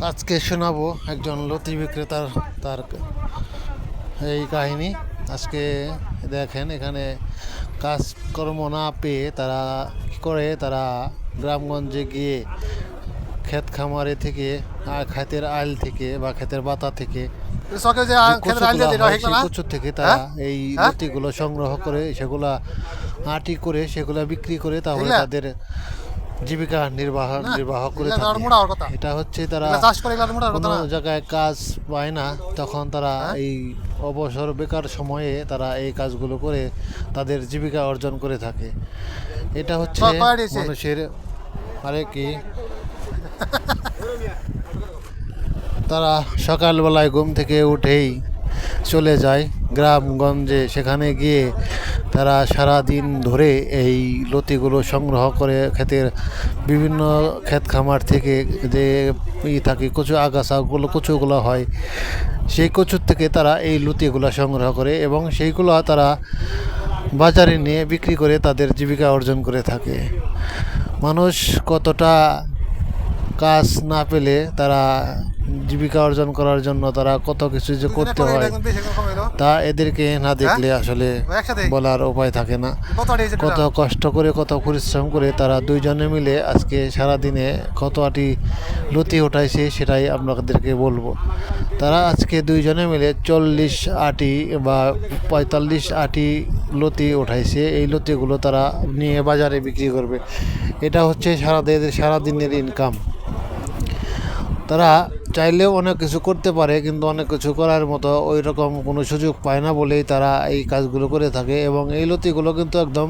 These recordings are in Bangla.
আজকে শোনাবো একজন লতি বিক্রেতার তার এই কাহিনী আজকে দেখেন এখানে কাজকর্ম না পেয়ে তারা কী করে তারা গ্রামগঞ্জে গিয়ে ক্ষেত খামারে থেকে ক্ষেতের আইল থেকে বা ক্ষেতের বাতা থেকে হয়, কচুর থেকে তারা হ্যাঁ? এই হ্যাঁ? লতিগুলো সংগ্রহ করে সেগুলা আটি করে সেগুলা বিক্রি করে তাহলে তাদের জীবিকা নির্বাহ নির্বাহ করে থাকে। এটা হচ্ছে তারা কোনো জায়গায় কাজ পায় না তখন তারা হ্যাঁ? এই অবসর বেকার সময়ে তারা এই কাজগুলো করে তাদের জীবিকা অর্জন করে থাকে এটা হচ্ছে? মানুষের আরে কি তারা সকালবেলায় ঘুম থেকে উঠেই চলে যায় গ্রামগঞ্জে সেখানে গিয়ে তারা সারা দিন ধরে এই লতিগুলো সংগ্রহ করে ক্ষেতের বিভিন্ন ক্ষেত খামার থেকে যে ই থাকে, কচু আগাছাগুলো, কচুগুলো হয়, সেই কচুর থেকে তারা এই লতিগুলো সংগ্রহ করে এবং সেইগুলো তারা বাজারে নিয়ে বিক্রি করে তাদের জীবিকা অর্জন করে থাকে। মানুষ কতটা কাজ না পেলে তারা জীবিকা অর্জন করার জন্য তারা কত কিছু যে করতে হয় তা এদেরকে না দেখলে আসলে বলার উপায় থাকে না। কত কষ্ট করে কত পরিশ্রম করে তারা দুইজনে মিলে আজকে সারা দিনে কত আটি লতি উঠাইছে সেটাই আপনাদেরকে বলব। তারা আজকে দুইজনে মিলে চল্লিশ আটি বা পঁয়তাল্লিশ আটি লতি উঠাইছে এই লতিগুলো তারা নিয়ে বাজারে বিক্রি করবে। এটা হচ্ছে সারা সারা দিনের ইনকাম তারা চাইলেও অনেক কিছু করতে পারে কিন্তু অনেক কিছু করার মতো ওই রকম কোনো সুযোগ পায় না বলেই তারা এই কাজগুলো করে থাকে এবং এই লতিগুলো কিন্তু একদম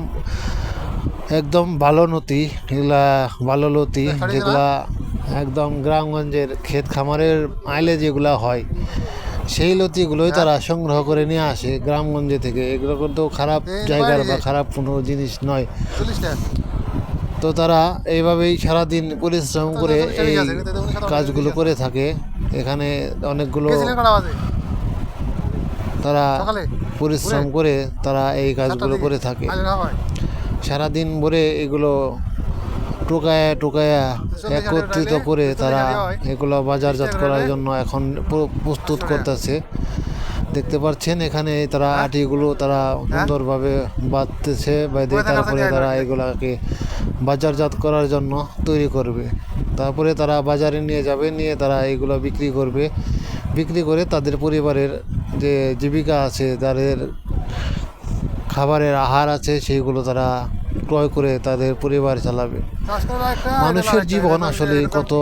একদম ভালো নতি এগুলা ভালো লতি যেগুলা একদম গ্রামগঞ্জের ক্ষেত খামারের আইলে যেগুলা হয় সেই লতিগুলোই তারা সংগ্রহ করে নিয়ে আসে গ্রামগঞ্জে থেকে। এগুলো কিন্তু খারাপ জায়গার বা খারাপ কোনো জিনিস নয়। তো তারা এইভাবেই সারাদিন পরিশ্রম করে এই কাজগুলো করে থাকে। এখানে অনেকগুলো তারা পরিশ্রম করে তারা এই কাজগুলো করে থাকে। সারাদিন ভরে এগুলো টোকায়া টোকায়া একত্রিত করে তারা এগুলো বাজারজাত করার জন্য এখন প্রস্তুত। করতেছে। দেখতে পাচ্ছেন এখানে তারা হ্যাঁ? আটিগুলো তারা সুন্দরভাবে বাঁধতেছে বেঁধে তারপরে তারা এগুলাকে বাজারজাত করার জন্য তৈরি করবে। তারপরে তারা বাজারে নিয়ে যাবে নিয়ে তারা এগুলো বিক্রি করবে। বিক্রি করে তাদের পরিবারের যে জীবিকা আছে তাদের খাবারের আহার আছে সেইগুলো তারা ক্রয় করে তাদের পরিবার চালাবে। মানুষের জীবন আসলে কত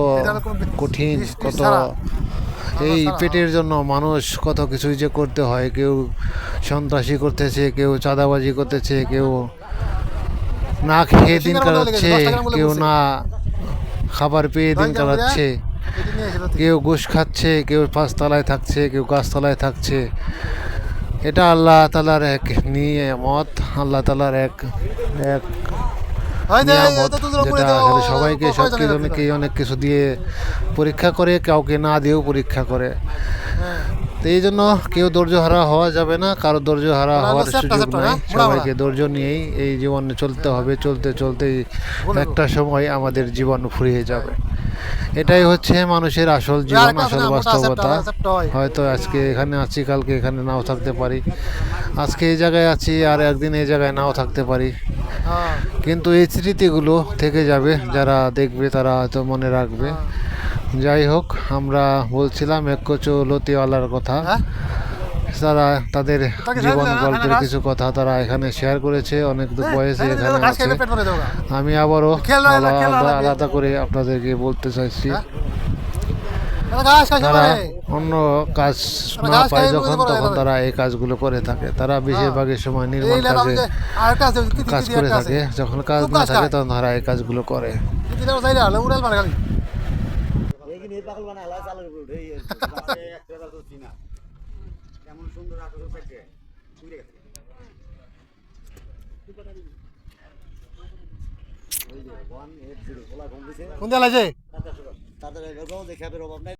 কঠিন কত। এই পেটের জন্য মানুষ কত কিছুই যে করতে হয় কেউ সন্ত্রাসী করতেছে কেউ চাঁদাবাজি করতেছে কেউ না খেয়ে দিন কাটাচ্ছে কেউ না খাবার পেয়ে দিন? কাটাচ্ছে নিয়ে। কেউ ঘুষ খাচ্ছে কেউ পাঁচতলায় থাকছে কেউ গাছতলায় থাকছে এটা আল্লাহ তালার এক নিয়ামত আল্লাহ তালার এক এক নিয়ামত যেটা আসলে সবাইকে সব অনেক কিছু দিয়ে পরীক্ষা করে কাউকে না দিয়েও পরীক্ষা করে হ্যাঁ। তো এই জন্য কেউ ধৈর্য হারা হওয়া যাবে না কারও ধৈর্য হারা হওয়ার সুযোগ নাই হ্যাঁ? সবাইকে ধৈর্য নিয়েই এই জীবনে চলতে হবে চলতে চলতেই বলে একটা সময় আমাদের জীবন ফুরিয়ে যাবে এটাই হচ্ছে মানুষের আসল জীবন আসল বাস্তবতা হয়। হয়তো আজকে এখানে আছি কালকে এখানে নাও থাকতে পারি আজকে এই জায়গায় আছি আর একদিন এই জায়গায় নাও থাকতে পারি। কিন্তু এই স্মৃতিগুলো থেকে যাবে যারা দেখবে তারা হয়তো মনে রাখবে যাই হোক আমরা বলছিলাম এককচো লতিওয়ালার কথা হ্যাঁ? তারা তাদের জীবন গল্পের কিছু কথা তারা এখানে শেয়ার করেছে অনেক বয়সে এখানে আছে। আমি আবারও আলাদা করে আপনাদেরকে বলতে চাইছি হ্যাঁ? এটা ঘাস খাইছে তারা পারে। অন্য কাজ না পায় যখন তখন তারা এই কাজগুলো করে থাকে। তারা বেশিরভাগই সময় নির্মাণ কাজে কাজ করে থাকে। যখন কাজ না থাকে তখন তারা এই কাজগুলো করে। কোন দেয়াল আছে? তাদের অভাব নাই।